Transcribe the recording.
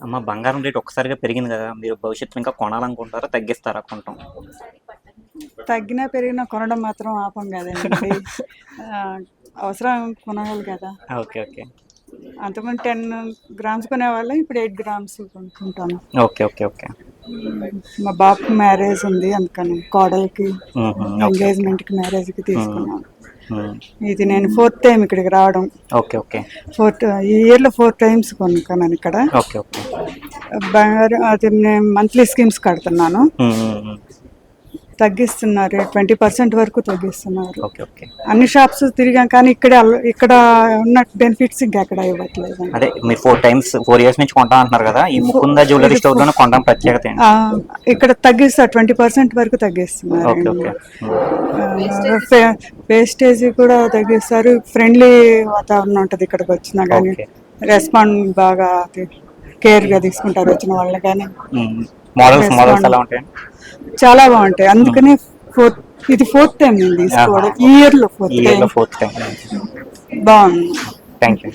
అమ్మ బంగారం రేట్ ఒక్కసారిగా పెరిగింది కదా. మీరు భవిష్యత్తులో ఇంకా కొనాలనుకుంటారా? తగ్గిస్తారా కొంటాం? తగ్గినా పెరిగినా కొనడం మాత్రం ఆపం కదండి ఆ, అవసరం కొనాలి కదా. Okay okay. అంతకుముందు టెన్ గ్రామ్స్ కొనేవాళ్ళం ఇప్పుడు ఎయిట్ గ్రామ్స్ కొనుక్కుంటాను. Okay okay okay. మా బాబుకి మ్యారేజ్ ఉంది అందుకని కోడలికి ఎంగేజ్మెంట్కి మ్యారేజ్కి తీసుకున్నాను. ఇది నేను ఫోర్త్ టైం ఇక్కడికి రావడం. ఓకే ఓకే ఫోర్త్ ఈ ఇయర్లో ఫోర్ టైమ్స్ కొనుక్కున్నాను ఇక్కడ. ఓకే ఓకే బంగారం అది నేను మంత్లీ స్కీమ్స్ కడుతున్నాను. మ్మ్, మ్మ్, మ్మ్. తగ్గిస్తున్నారు. ట్వంటీ పర్సెంట్ వరకు తగ్గిస్తున్నారు. Okay okay. అన్ని షాప్స్ తిరిగాం కానీ ఇక్కడ ఇక్కడ ఉన్న బెనిఫిట్స్ ఇంకెక్కడ ఇవ్వట్లేదు. అదే మీరు ఫోర్ టైమ్స్ ఫోర్ ఇయర్స్ నుంచి కొంటా అంటున్నారు కదా ఈ ముకుంద జ్యువెలరీ స్టోర్లోనే కొంటాం ప్రత్యేకత ఇక్కడ తగ్గిస్తారు ట్వంటీ పర్సెంట్ వరకు తగ్గిస్తున్నారు. వేస్టేజ్ కూడా తగ్గిస్తారు. ఫ్రెండ్లీ వాతావరణం ఉంటుంది ఇక్కడికి వచ్చినా కానీ. రెస్పాండ్ బాగా కేర్గా తీసుకుంటారు వచ్చిన వాళ్ళు కానీ. మోడల్స్ మోడల్స్ ఎలా ఉంటాయి చాలా బాగుంటాయి. అందుకనే ఫోర్త్ ఇది ఫోర్త్ టైం నేను తీసుకోవడం. ఈ ఇయర్లో ఫోర్త్ టైం. Fourth time. బాగుంది. Thank you